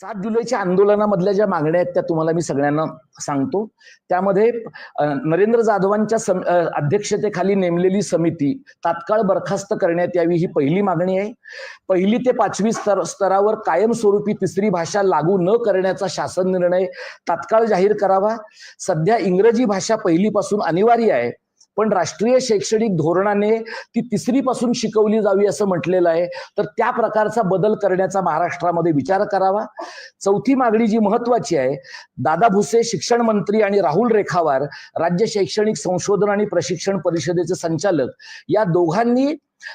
सात जुलैच्या आंदोलनामधल्या ज्या मागण्या आहेत त्या तुम्हाला मी सगळ्यांना सांगतो. त्यामध्ये नरेंद्र जाधवांच्या सम अध्यक्षतेखाली नेमलेली समिती तात्काळ बरखास्त करण्यात यावी ही पहिली मागणी आहे. पहिली ते पाचवी स्तर स्तरावर कायमस्वरूपी तिसरी भाषा लागू न करण्याचा शासन निर्णय तात्काळ जाहीर करावा. सध्या इंग्रजी भाषा पहिलीपासून अनिवार्य आहे. पण राष्ट्रीय शैक्षणिक धोरणाने ती तिसरीपासून शिकवली जावी असं म्हटलेलं आहे. तर त्या प्रकारचा बदल करण्याचा महाराष्ट्रामध्ये विचार करावा. चौथी मागणी जी महत्वाची आहे दादा भुसे शिक्षण मंत्री आणि राहुल रेखावार राज्य शैक्षणिक संशोधन आणि प्रशिक्षण परिषदेचे संचालक या दोघांनी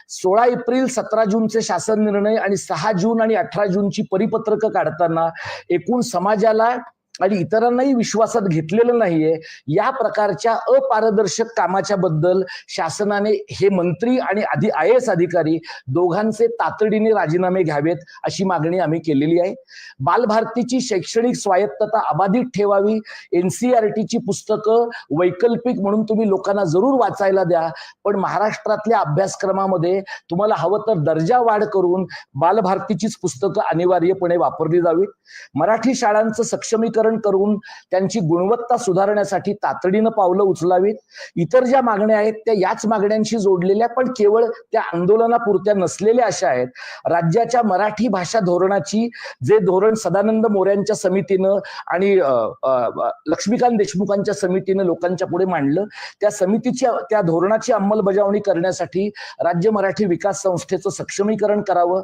सोळा एप्रिल सतरा जूनचे शासन निर्णय आणि सहा जून आणि अठरा जूनची परिपत्रकं काढताना एकूण समाजाला आणि इतरांनाही विश्वासात घेतलेलं नाहीये. या प्रकारच्या अपारदर्शक कामाच्या बद्दल शासनाने हे मंत्री आणि आधी आय एस अधिकारी दोघांचे तातडीने राजीनामे घ्यावेत अशी मागणी आम्ही केलेली आहे. बालभारतीची शैक्षणिक स्वायत्तता अबाधित ठेवावी एनसीआरटीची पुस्तकं वैकल्पिक म्हणून तुम्ही लोकांना जरूर वाचायला द्या पण महाराष्ट्रातल्या अभ्यासक्रमामध्ये तुम्हाला हवं तर दर्जा वाढ करून बालभारतीचीच पुस्तकं अनिवार्यपणे वापरली जावीत. मराठी शाळांचं सक्षमीकरण करून त्यांची गुणवत्ता सुधारण्यासाठी तातडीनं पावलं उचलावीत. इतर ज्या मागण्या आहेत त्या याच मागण्यांशी जोडलेल्या पण केवळ त्या आंदोलनापुरत्या नसलेल्या अशा आहेत. राज्याच्या मराठी भाषा धोरणाची जे धोरण सदानंद मोऱ्यांच्या समितीनं आणि लक्ष्मीकांत देशमुखांच्या समितीनं लोकांच्या पुढे मांडलं त्या समितीची त्या धोरणाची अंमलबजावणी करण्यासाठी राज्य मराठी विकास संस्थेचं सक्षमीकरण करावं.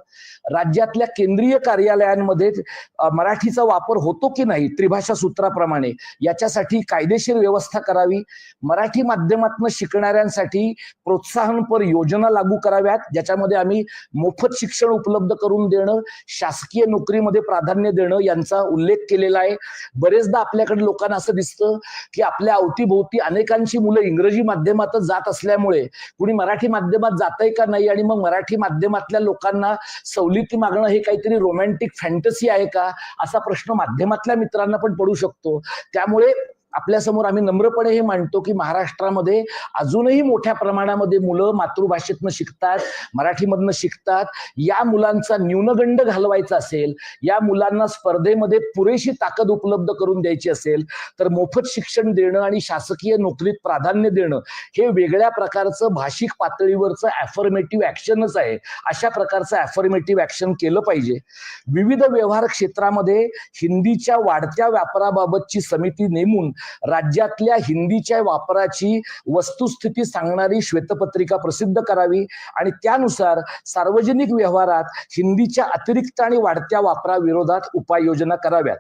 राज्यातल्या केंद्रीय कार्यालयांमध्ये मराठीचा वापर होतो की नाही त्रिभाषा सूत्राप्रमाणे याच्यासाठी कायदेशीर व्यवस्था करावी. मराठी माध्यमातून शिकणाऱ्यांसाठी प्रोत्साहनपर योजना लागू कराव्यात ज्याच्यामध्ये आम्ही मोफत शिक्षण उपलब्ध करून देणं शासकीय नोकरीमध्ये प्राधान्य देणं यांचा उल्लेख केलेला आहे. बरेचदा आपल्याकडे लोकांना असं दिसतं की आपल्या अवतीभोवती अनेकांची मुलं इंग्रजी माध्यमातच जात असल्यामुळे कुणी मराठी माध्यमात जातंय का नाही आणि मग मराठी माध्यमातल्या लोकांना सवलती मागणं हे काहीतरी रोमॅन्टिक फॅन्टसी आहे का? असा प्रश्न माध्यमातल्या मित्रांना पण पडू शकतो. त्यामुळे आपल्यासमोर आम्ही नम्रपणे हे मांडतो की महाराष्ट्रामध्ये अजूनही मोठ्या प्रमाणामध्ये मुलं मातृभाषेतनं शिकतात मराठीमधनं शिकतात. या मुलांचा न्यूनगंड घालवायचा असेल या मुलांना स्पर्धेमध्ये पुरेशी ताकद उपलब्ध करून द्यायची असेल तर मोफत शिक्षण देणं आणि शासकीय नोकरीत प्राधान्य देणं हे वेगळ्या प्रकारचं भाषिक पातळीवरचं ऍफर्मेटिव्ह ऍक्शनच आहे. अशा प्रकारचं ऍफर्मेटिव्ह ऍक्शन केलं पाहिजे. विविध व्यवहार क्षेत्रामध्ये हिंदीच्या वाढत्या व्यापाराबाबतची समिती नेमून राज्यातल्या हिंदीच्या वापराची वस्तुस्थिती सांगणारी श्वेतपत्रिका प्रसिद्ध करावी आणि त्यानुसार सार्वजनिक व्यवहारात हिंदीच्या अतिरिक्त आणि वाढत्या वापराविरोधात उपाययोजना कराव्यात.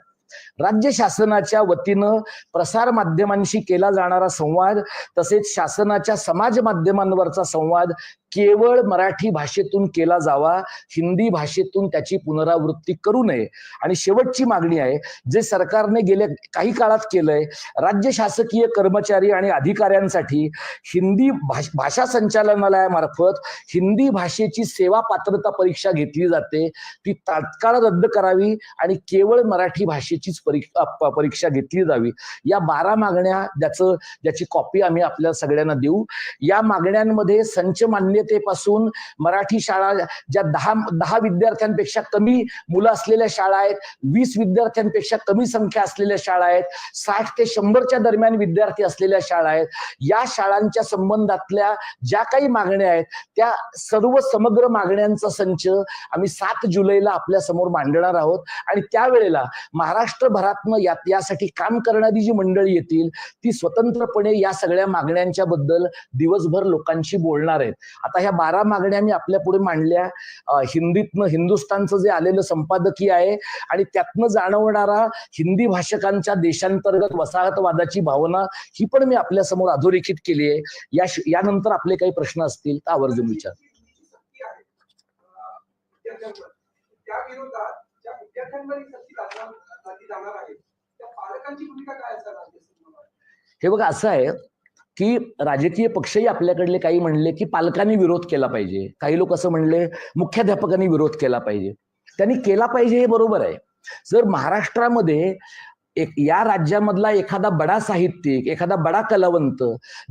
राज्य शासनाच्या वतीनं प्रसार माध्यमांशी केला जाणारा संवाद तसेच शासनाच्या समाज माध्यमांवरचा संवाद केवळ मराठी भाषेतून केला जावा हिंदी भाषेतून त्याची पुनरावृत्ती करू नये. आणि शेवटची मागणी आहे जे सरकारने गेल्या काही काळात केलंय राज्य शासकीय कर्मचारी आणि अधिकाऱ्यांसाठी हिंदी भाष- भाषा संचालनालयामार्फत हिंदी भाषेची सेवा पात्रता परीक्षा घेतली जाते. ती तात्काळ रद्द करावी आणि केवळ मराठी भाषेचीच परीक्षा परीक्षा घेतली जावी. या बारा मागण्या ज्याचं ज्याची कॉपी आम्ही आपल्या सगळ्यांना देऊ. या मागण्यांमध्ये संच मान्यतेपासून मराठी शाळा ज्या दहा दहा विद्यार्थ्यांपेक्षा कमी मुलं असलेल्या शाळा आहेत वीस विद्यार्थ्यांपेक्षा कमी संख्या असलेल्या शाळा आहेत साठ ते शंभरच्या दरम्यान विद्यार्थी असलेल्या शाळा आहेत या शाळांच्या संबंधातल्या ज्या काही मागण्या आहेत त्या सर्व समग्र मागण्यांचा संच आम्ही सात जुलैला आपल्यासमोर मांडणार आहोत. आणि त्यावेळेला महाराष्ट्रभरातनं या यासाठी काम करणारी जी मंडळी येतील ती स्वतंत्रपणे या सगळ्या मागण्यांच्या बद्दल दिवसभर लोकांशी बोलणार आहेत. आता ह्या बारा मागण्या मी आपल्या पुढे मांडल्या. हिंदीतनं हिंदुस्थानचं जे आलेलं संपादकीय आहे आणि त्यातनं जाणवणारा हिंदी भाषकांच्या देशांतर्गत वसाहतवादाची भावना ही पण मी आपल्यासमोर अधोरेखित केली आहे. या यानंतर आपले काही प्रश्न असतील तर आवर्जून विचार. ही? हे बघा असं आहे की राजकीय पक्षही आपल्याकडले काही म्हणले की पालकांनी विरोध केला पाहिजे. काही लोक असं म्हणले मुख्याध्यापकांनी विरोध केला पाहिजे. त्यांनी केला पाहिजे हे बरोबर आहे. जर महाराष्ट्रामध्ये एक या राज्यामधला एखादा बडा साहित्यिक एखादा बडा कलावंत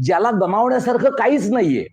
ज्याला गमावण्यासारखं काहीच नाहीये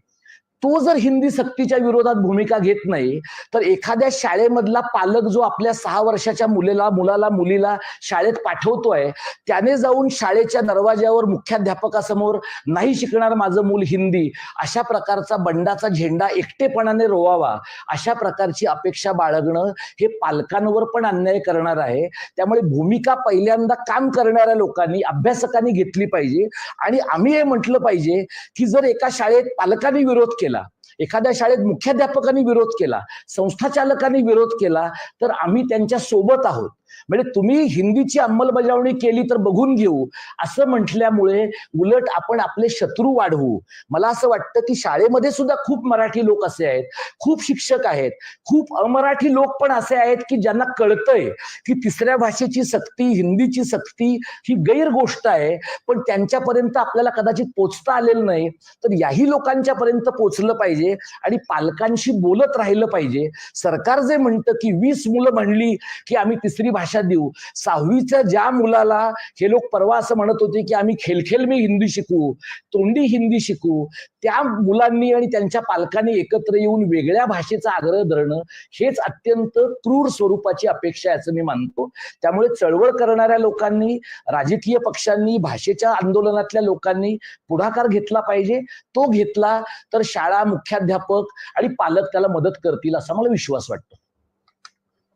तो जर हिंदी सक्तीच्या विरोधात भूमिका घेत नाही तर एखाद्या शाळेमधला पालक जो आपल्या सहा वर्षाच्या मुलीला मुलाला मुलीला शाळेत पाठवतोय त्याने जाऊन शाळेच्या दरवाज्यावर मुख्याध्यापकासमोर नाही शिकणार माझं मूल हिंदी अशा प्रकारचा बंडाचा झेंडा एकटेपणाने रोवावा अशा प्रकारची अपेक्षा बाळगणं हे पालकांवर पण अन्याय करणार आहे. त्यामुळे भूमिका पहिल्यांदा काम करणाऱ्या लोकांनी अभ्यासकांनी घेतली पाहिजे. आणि आम्ही हे म्हटलं पाहिजे की जर एका शाळेत पालकांनी विरोध केला Venezuela एखाद्या शाळेत मुख्याध्यापकांनी विरोध केला संस्थाचालकांनी विरोध केला तर आम्ही त्यांच्यासोबत आहोत. म्हणजे तुम्ही हिंदीची अंमलबजावणी केली तर बघून घेऊ. असं म्हटल्यामुळे उलट आपण आपले शत्रू वाढवू. मला असं वाटतं की शाळेमध्ये सुद्धा खूप मराठी लोक असे आहेत खूप शिक्षक आहेत खूप अमराठी लोक पण असे आहेत की ज्यांना कळतंय की तिसऱ्या भाषेची सक्ती हिंदीची सक्ती ही गैर गोष्ट आहे पण त्यांच्यापर्यंत आपल्याला कदाचित पोचता आलेलं नाही. तर याही लोकांच्या पर्यंत पोचलं पाहिजे. आणि पालकांशी बोलत राहिलं पाहिजे. सरकार जे म्हणतं की वीस मुलं म्हणली की आम्ही तिसरी भाषा देऊ. सहावीच्या ज्या मुलाला हे लोक परवा असं म्हणत होते की आम्ही खेलखेल मी हिंदी शिकू तोंडी हिंदी शिकू त्या मुलांनी आणि त्यांच्या पालकांनी एकत्र येऊन वेगळ्या भाषेचा आग्रह धरणं हेच अत्यंत क्रूर स्वरूपाची अपेक्षा आहे असं मी मानतो. त्यामुळे चळवळ करणाऱ्या लोकांनी राजकीय पक्षांनी भाषेच्या आंदोलनातल्या लोकांनी पुढाकार घेतला पाहिजे. तो घेतला तर शाळा मुख्याध्यापक आणि पालक त्याला मदत करतील असा मला विश्वास वाटतो.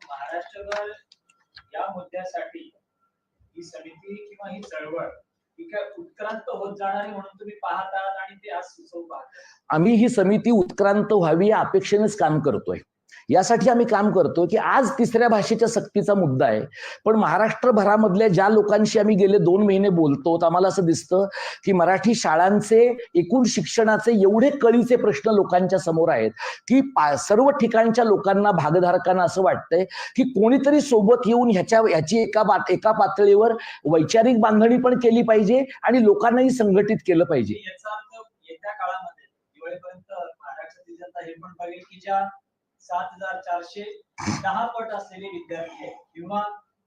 महाराष्ट्रभर या मुद्द्यासाठी ही समिती किंवा ही चळवळ उत्क्रांत होत जाणारी म्हणून तुम्ही आणि ते आज सुचवू पाहत आम्ही ही समिती उत्क्रांत व्हावी या अपेक्षेनेच काम करतोय. यासाठी आम्ही काम करतो की आज तिसऱ्या भाषेच्या सक्तीचा मुद्दा आहे. पण महाराष्ट्रभरामधल्या ज्या लोकांशी आम्ही गेले दोन महिने बोलतो आम्हाला असं दिसतं की मराठी शाळांचे एकूण शिक्षणाचे एवढे कळीचे प्रश्न लोकांच्या समोर आहेत की सर्व ठिकाणच्या लोकांना भागधारकांना असं वाटतंय की कोणीतरी सोबत येऊन ह्याच्या ह्याची एका बात एका पातळीवर वैचारिक बांधणी पण केली पाहिजे आणि लोकांनाही संघटित केलं पाहिजे. याचा अर्थ येत्या काळामध्ये सात हजार चारशे दहा पट असलेले विद्यार्थी आहेत. किंवा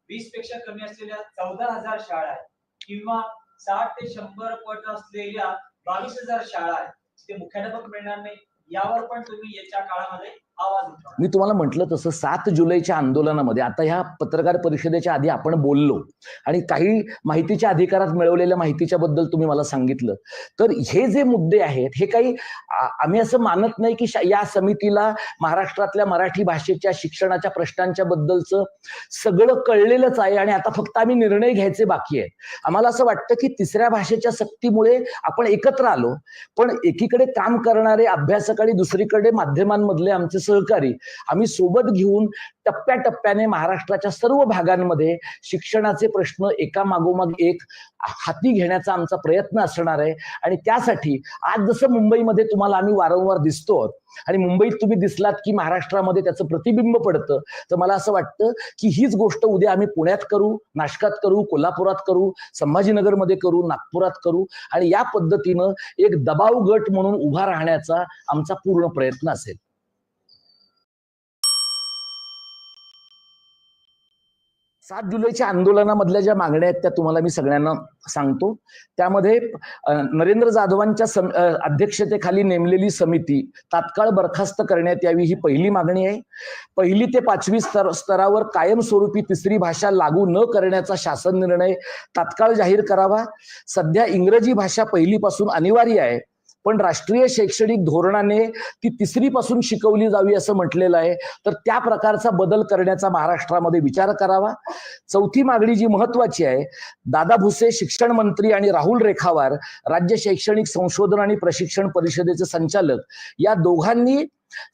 वीसपेक्षा कमी असलेल्या चौदा हजार शाळा आहेत. किंवा साठ ते शंभर पट असलेल्या बावीस हजार शाळा आहेत. तिथे मुख्याध्यापक मिळणार नाही. यावर पण तुम्ही याच्या काळामध्ये मी तुम्हाला म्हटलं तसं सात जुलैच्या आंदोलनामध्ये आता ह्या पत्रकार परिषदेच्या आधी आपण बोललो आणि काही माहितीच्या अधिकारात मिळवलेल्या माहितीच्या बद्दल तुम्ही मला सांगितलं. तर हे जे मुद्दे आहेत हे काही आम्ही असं मानत नाही की या समितीला महाराष्ट्रातल्या मराठी भाषेच्या शिक्षणाच्या प्रश्नांच्या बद्दलचं सगळं कळलेलंच आहे आणि आता फक्त आम्ही निर्णय घ्यायचे बाकी आहेत. आम्हाला असं वाटतं की तिसऱ्या भाषेच्या सक्तीमुळे आपण एकत्र आलो पण एकीकडे काम करणारे अभ्यासक आणि दुसरीकडे माध्यमांमधले आमचे सहकारी. आम्ही सोबत घेऊन टप्प्याटप्प्याने महाराष्ट्राच्या सर्व भागांमध्ये शिक्षणाचे प्रश्न एकामागोमाग एक हाती घेण्याचा आमचा प्रयत्न असणार आहे. आणि त्यासाठी आज जसं मुंबईमध्ये तुम्हाला आम्ही वारंवार दिसतो आणि मुंबईत तुम्ही दिसलात की महाराष्ट्रामध्ये त्याचं प्रतिबिंब पडतं तर मला असं वाटतं की हीच गोष्ट उद्या आम्ही पुण्यात करू नाशकात करू कोल्हापुरात करू संभाजीनगरमध्ये करू नागपुरात करू आणि या पद्धतीनं एक दबाव गट म्हणून उभा राहण्याचा आमचा पूर्ण प्रयत्न असेल. सात जुलैच्या आंदोलनामधल्या ज्या मागण्या आहेत त्या तुम्हाला मी सगळ्यांना सांगतो. त्यामध्ये नरेंद्र जाधवांच्या सम- अध्यक्षतेखाली नेमलेली समिती तात्काळ बरखास्त करण्यात यावी ही पहिली मागणी आहे. पहिली ते पाचवी स्तर स्तरावर कायमस्वरूपी तिसरी भाषा लागू न करण्याचा शासन निर्णय तात्काळ जाहीर करावा. सध्या इंग्रजी भाषा पहिलीपासून अनिवार्य आहे. पण राष्ट्रीय शैक्षणिक धोरणाने ती तिसरी पासून शिकवली जावी असं म्हटलेलं आहे. तर त्या प्रकारचा बदल करण्याचा महाराष्ट्रामध्ये विचार करावा. चौथी मागणी जी महत्वाची आहे दादा भुसे शिक्षण मंत्री आणि राहुल रेखावार राज्य शैक्षणिक संशोधन आणि प्रशिक्षण परिषदेचे संचालक या दोघांनी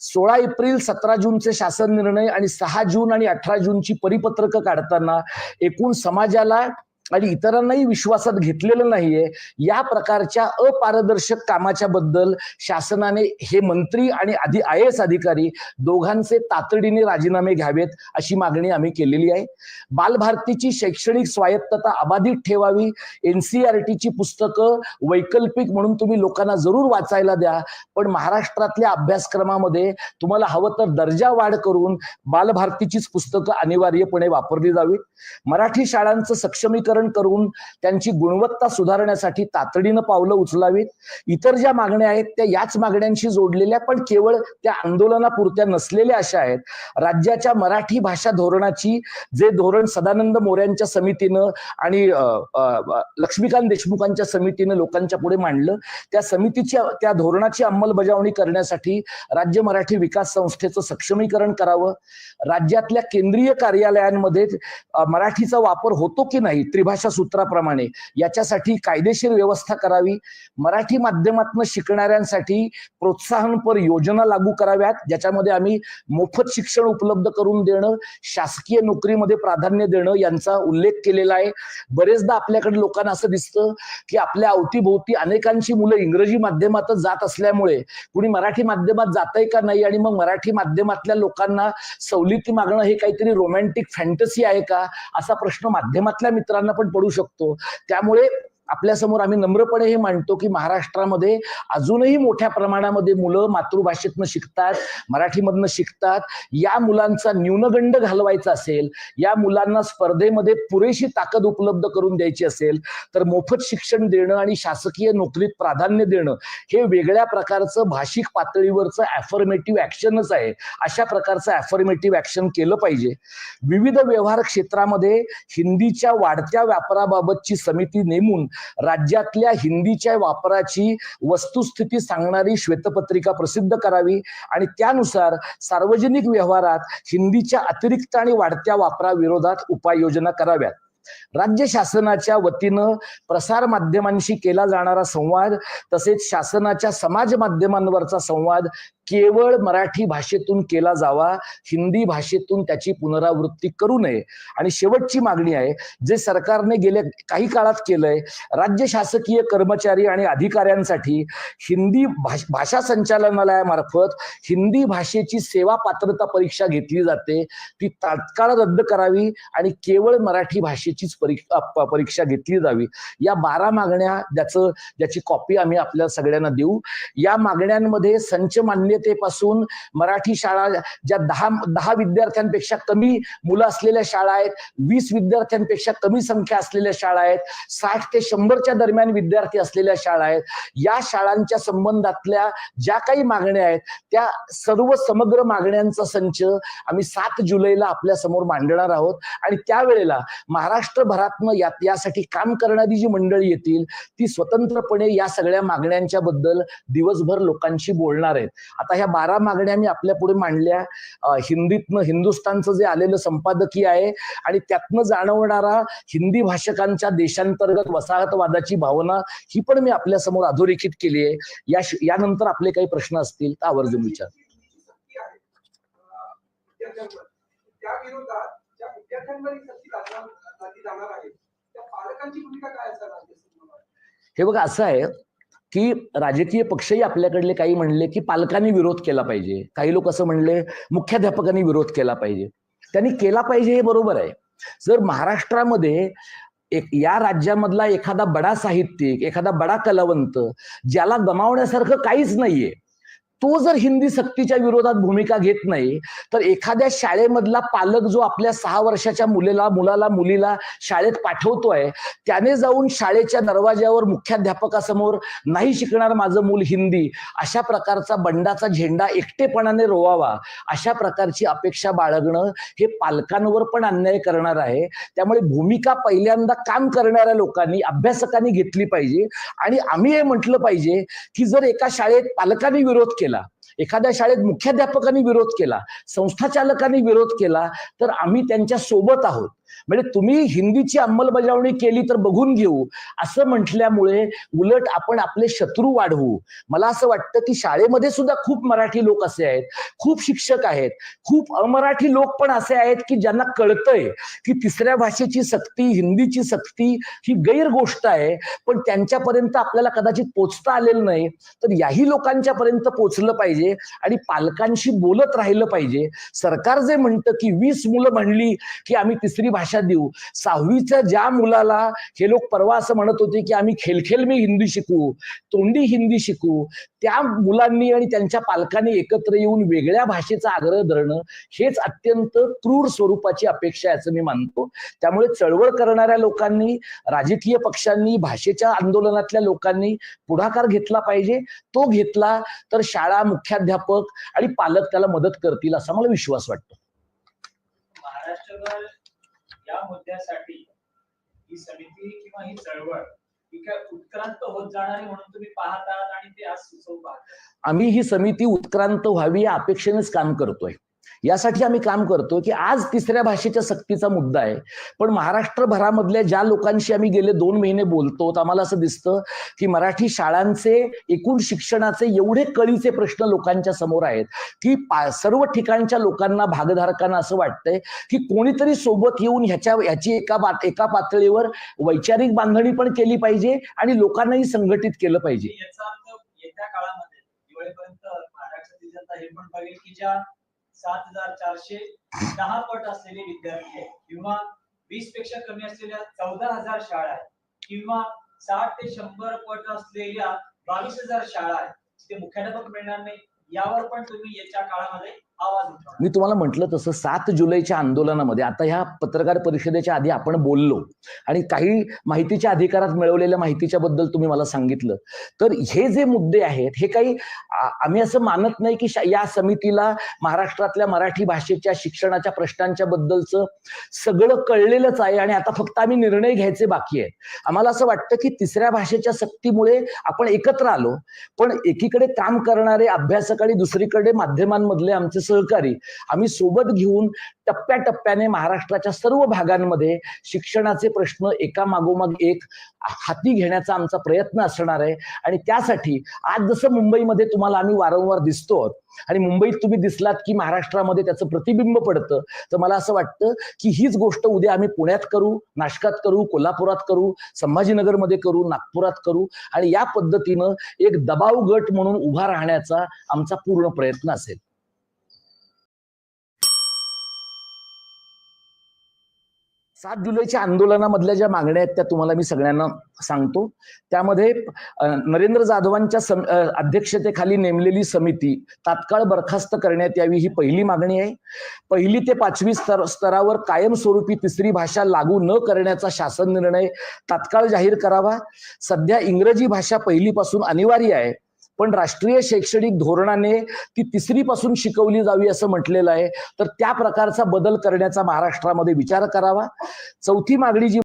सोळा एप्रिल सतरा जूनचे शासन निर्णय आणि सहा जून आणि अठरा जूनची परिपत्रकं काढताना एकूण समाजाला आणि इतरांनाही विश्वासात घेतलेलं नाहीये या प्रकारच्या अपारदर्शक कामाच्या बद्दल शासनाने हे मंत्री आणि आधी आय एस अधिकारी दोघांचे तातडीने राजीनामे घ्यावेत अशी मागणी आम्ही केलेली आहे. बालभारतीची शैक्षणिक स्वायत्तता अबाधित ठेवावी एनसीआरटीची पुस्तकं वैकल्पिक म्हणून तुम्ही लोकांना जरूर वाचायला द्या पण महाराष्ट्रातल्या अभ्यासक्रमामध्ये तुम्हाला हवं तर दर्जा वाढ करून बालभारतीचीच पुस्तकं अनिवार्यपणे वापरली जावीत. मराठी शाळांचं सक्षमीकरण सक्षमीकरण करून त्यांची गुणवत्ता सुधारण्यासाठी तातडीनं पावलं उचलावीत. इतर ज्या मागण्या आहेत त्या याच मागण्यांशी जोडलेल्या पण केवळ त्या आंदोलनापुरत्या नसलेल्या अशा आहेत. राज्याच्या मराठी भाषा धोरणाची जे धोरण सदानंद मोऱ्यांच्या समितीनं आणि लक्ष्मीकांत देशमुखांच्या समितीनं लोकांच्या पुढे मांडलं त्या समितीची त्या धोरणाची अंमलबजावणी करण्यासाठी राज्य मराठी विकास संस्थेचं सक्षमीकरण करावं. राज्यातल्या केंद्रीय कार्यालयांमध्ये मराठीचा वापर होतो की नाही परिभाषा सूत्राप्रमाणे याच्यासाठी कायदेशीर व्यवस्था करावी. मराठी माध्यमातून शिकणाऱ्यांसाठी प्रोत्साहनपर योजना लागू कराव्यात ज्याच्यामध्ये आम्ही मोफत शिक्षण उपलब्ध करून देणं शासकीय नोकरीमध्ये प्राधान्य देणं यांचा उल्लेख केलेला आहे. बरेचदा आपल्याकडे लोकांना असं दिसतं की आपल्या अवतीभोवती अनेकांची मुलं इंग्रजी माध्यमातच जात असल्यामुळे कुणी मराठी माध्यमात जातंय का नाही आणि मग मराठी माध्यमातल्या लोकांना सवलती मागणं हे काहीतरी रोमॅन्टिक फॅन्टसी आहे का? असा प्रश्न माध्यमातल्या मित्रांना आपण पडू शकतो. त्यामुळे आपल्यासमोर आम्ही नम्रपणे हे मांडतो की महाराष्ट्रामध्ये अजूनही मोठ्या प्रमाणामध्ये मुलं मातृभाषेतनं शिकतात मराठीमधनं शिकतात. या मुलांचा न्यूनगंड घालवायचा असेल या मुलांना स्पर्धेमध्ये पुरेशी ताकद उपलब्ध करून द्यायची असेल तर मोफत शिक्षण देणं आणि शासकीय नोकरीत प्राधान्य देणं हे वेगळ्या प्रकारचं भाषिक पातळीवरचं ऍफर्मेटिव्ह ऍक्शनच आहे. अशा प्रकारचं ऍफर्मेटिव्ह ऍक्शन केलं पाहिजे. विविध व्यवहार क्षेत्रामध्ये हिंदीच्या वाढत्या वापराबाबतची समिती नेमून राज्यातल्या हिंदीच्या वापराची वस्तुस्थिती सांगणारी श्वेतपत्रिका प्रसिद्ध करावी आणि त्यानुसार सार्वजनिक व्यवहारात हिंदीच्या अतिरिक्त आणि वाढत्या वापराविरोधात उपाययोजना कराव्यात. राज्य शासनाच्या वतीनं प्रसार माध्यमांशी केला जाणारा संवाद तसेच शासनाच्या समाज माध्यमांवरचा संवाद केवळ मराठी भाषेतून केला जावा हिंदी भाषेतून त्याची पुनरावृत्ती करू नये. आणि शेवटची मागणी आहे जे सरकारने गेल्या काही काळात केलंय राज्य शासकीय कर्मचारी आणि अधिकाऱ्यांसाठी हिंदी भाष- भाषा संचालनालयामार्फत हिंदी भाषेची सेवा पात्रता परीक्षा घेतली जाते. ती तात्काळ रद्द करावी आणि केवळ मराठी भाषेचीच परीक्षा परीक्षा घेतली जावी. या बारा मागण्या ज्याचं ज्याची कॉपी आम्ही आपल्या सगळ्यांना देऊ. या मागण्यांमध्ये संच मान्य योग्यतेपासून मराठी शाळा ज्या दहा दहा विद्यार्थ्यांपेक्षा कमी मुलं असलेल्या शाळा आहेत वीस विद्यार्थ्यांपेक्षा कमी संख्या असलेल्या शाळा आहेत साठ ते शंभरच्या दरम्यान विद्यार्थी असलेल्या शाळा आहेत या शाळांच्या संबंधातल्या ज्या काही मागण्या आहेत त्या सर्व समग्र मागण्यांचा संच आम्ही सात जुलैला आपल्यासमोर मांडणार आहोत. आणि त्यावेळेला महाराष्ट्रभरातनं या यासाठी काम करणारी जी मंडळी येतील ती स्वतंत्रपणे या सगळ्या मागण्यांच्या बद्दल दिवसभर लोकांशी बोलणार आहेत. आता ह्या बारा मागण्या मी आपल्या पुढे मांडल्या. हिंदीतनं हिंदुस्थानचं जे आलेलं संपादकीय आहे आणि त्यातनं जाणवणारा हिंदी भाषकांच्या देशांतर्गत वसाहतवादाची भावना ही पण मी आपल्यासमोर अधोरेखित केली आहे. या यानंतर आपले काही प्रश्न असतील तर आवर्जून विचार? हे बघा असं आहे की राजकीय पक्षही आपल्याकडले काही म्हणले की पालकांनी विरोध केला पाहिजे. काही लोक असं म्हणले मुख्याध्यापकांनी विरोध केला पाहिजे. त्यांनी केला पाहिजे हे बरोबर आहे. जर महाराष्ट्रामध्ये एक या राज्यामधला एखादा बडा साहित्यिक एखादा बडा कलावंत ज्याला गमावण्यासारखं काहीच नाहीये तो जर हिंदी सक्तीच्या विरोधात भूमिका घेत नाही तर एखाद्या शाळेमधला पालक जो आपल्या सहा वर्षाच्या मुलीला मुलाला मुलीला शाळेत पाठवतोय त्याने जाऊन शाळेच्या दरवाज्यावर मुख्याध्यापकासमोर नाही शिकणार माझं मूल हिंदी अशा प्रकारचा बंडाचा झेंडा एकटेपणाने रोवावा अशा प्रकारची अपेक्षा बाळगणं हे पालकांवर पण अन्याय करणार आहे. त्यामुळे भूमिका पहिल्यांदा काम करणाऱ्या लोकांनी अभ्यासकांनी घेतली पाहिजे. आणि आम्ही हे म्हटलं पाहिजे की जर एका शाळेत पालकांनी विरोध केला केला. एखाद्या शाळेत मुख्याध्यापकांनी विरोध केला संस्था चालकांनी विरोध केला तर आम्ही त्यांच्यासोबत आहोत. म्हणजे तुम्ही हिंदीची अंमलबजावणी केली तर बघून घेऊ. असं म्हटल्यामुळे उलट आपण आपले शत्रू वाढवू. मला असं वाटतं की शाळेमध्ये सुद्धा खूप मराठी लोक असे आहेत. खूप शिक्षक आहेत. खूप अमराठी लोक पण असे आहेत की ज्यांना कळतंय की तिसऱ्या भाषेची सक्ती हिंदीची सक्ती ही गैर गोष्ट आहे. पण त्यांच्यापर्यंत आपल्याला कदाचित पोचता आलेलं नाही. तर याही लोकांच्या पर्यंत पोचलं पाहिजे पाहिजे आणि पालकांशी बोलत राहिलं पाहिजे. सरकार जे म्हणतं की वीस मुलं म्हणली की आम्ही तिसरी भाषा देऊ. सहावीच्या ज्या मुलाला हे लोक परवा असं म्हणत होते की आम्ही खेलखेल मी हिंदी शिकू तोंडी हिंदी शिकू त्या मुलांनी आणि त्यांच्या पालकांनी एकत्र येऊन वेगळ्या भाषेचा आग्रह धरणं हेच अत्यंत क्रूर स्वरूपाची अपेक्षा आहे असं मी मानतो. त्यामुळे चळवळ करणाऱ्या लोकांनी राजकीय पक्षांनी भाषेच्या आंदोलनातल्या लोकांनी पुढाकार घेतला पाहिजे. तो घेतला तर शाळा मुख्याध्यापक आणि पालक त्याला मदत करतील असा मला विश्वास वाटतो. या मुद्द्यासाठी ही समिती किंवा ही चळवळ ही काय उत्क्रांत होत जाणारी म्हणून तुम्ही पाहत आहात आणि ते आज सुचवू आम्ही ही समिती उत्क्रांत व्हावी या अपेक्षेनेच काम करतोय. यासाठी आम्ही काम करतो की आज तिसऱ्या भाषेच्या सक्तीचा मुद्दा आहे. पण महाराष्ट्रभरामधल्या ज्या लोकांशी आम्ही गेले दोन महिने बोलतो तर आम्हाला असं दिसतं की मराठी शाळांचे एकूण शिक्षणाचे एवढे कळीचे प्रश्न लोकांच्या समोर आहेत की सर्व ठिकाणच्या लोकांना भागधारकांना असं वाटतंय की कोणीतरी सोबत येऊन ह्याच्या ह्याची एका बात एका पातळीवर वैचारिक बांधणी पण केली पाहिजे आणि लोकांनाही संघटित केलं पाहिजे. याचा अर्थ येत्या काळामध्ये सात हजार चारशे दहा पट असलेले विद्यार्थी आहेत. किंवा वीसपेक्षा कमी असलेल्या चौदा हजार शाळा आहेत. किंवा साठ ते शंभर पट असलेल्या बावीस हजार शाळा आहेत. तिथे मुख्याध्यापक मिळणार नाही. यावर पण तुम्ही याच्या काळामध्ये मी तुम्हाला म्हटलं तसं सात जुलैच्या आंदोलनामध्ये आता ह्या पत्रकार परिषदेच्या आधी आपण बोललो आणि काही माहितीच्या अधिकारात मिळवलेल्या माहितीच्या बद्दल तुम्ही मला सांगितलं. तर हे जे मुद्दे आहेत हे काही आम्ही असं मानत नाही की या समितीला महाराष्ट्रातल्या मराठी भाषेच्या शिक्षणाच्या प्रश्नांच्या बद्दलचं सगळं कळलेलंच आहे आणि आता फक्त आम्ही निर्णय घ्यायचे बाकी आहेत. आम्हाला असं वाटतं की तिसऱ्या भाषेच्या सक्तीमुळे आपण एकत्र आलो पण एकीकडे काम करणारे अभ्यासक आणि दुसरीकडे माध्यमांमधले आमचे सहकारी. आम्ही सोबत घेऊन टप्प्याटप्प्याने महाराष्ट्राच्या सर्व भागांमध्ये शिक्षणाचे प्रश्न एका मागोमाग एक हाती घेण्याचा आमचा प्रयत्न असणार आहे. आणि त्यासाठी आज जसं मुंबईमध्ये तुम्हाला आम्ही वारंवार दिसतो आणि मुंबईत तुम्ही दिसलात की महाराष्ट्रामध्ये त्याचं प्रतिबिंब पडतं तर मला असं वाटतं की हीच गोष्ट उद्या आम्ही पुण्यात करू नाशकात करू कोल्हापुरात करू संभाजीनगरमध्ये करू नागपुरात करू आणि या पद्धतीनं एक दबाव गट म्हणून उभा राहण्याचा आमचा पूर्ण प्रयत्न असेल. सात जुलैच्या आंदोलनामधल्या ज्या मागण्या आहेत त्या तुम्हाला मी सगळ्यांना सांगतो. त्यामध्ये नरेंद्र जाधवांच्या सम अध्यक्षतेखाली नेमलेली समिती तात्काळ बरखास्त करण्यात यावी ही पहिली मागणी आहे. पहिली ते पाचवी स्तर स्तरावर कायमस्वरूपी तिसरी भाषा लागू न करण्याचा शासन निर्णय तात्काळ जाहीर करावा. सध्या इंग्रजी भाषा पहिलीपासून अनिवार्य आहे. पण राष्ट्रीय शैक्षणिक धोरणाने ती तिसरी पासून शिकवली जावी असं म्हटलेलं आहे. तर त्या प्रकारचा बदल करण्याचा महाराष्ट्रामध्ये विचार करावा. चौथी मागणी जी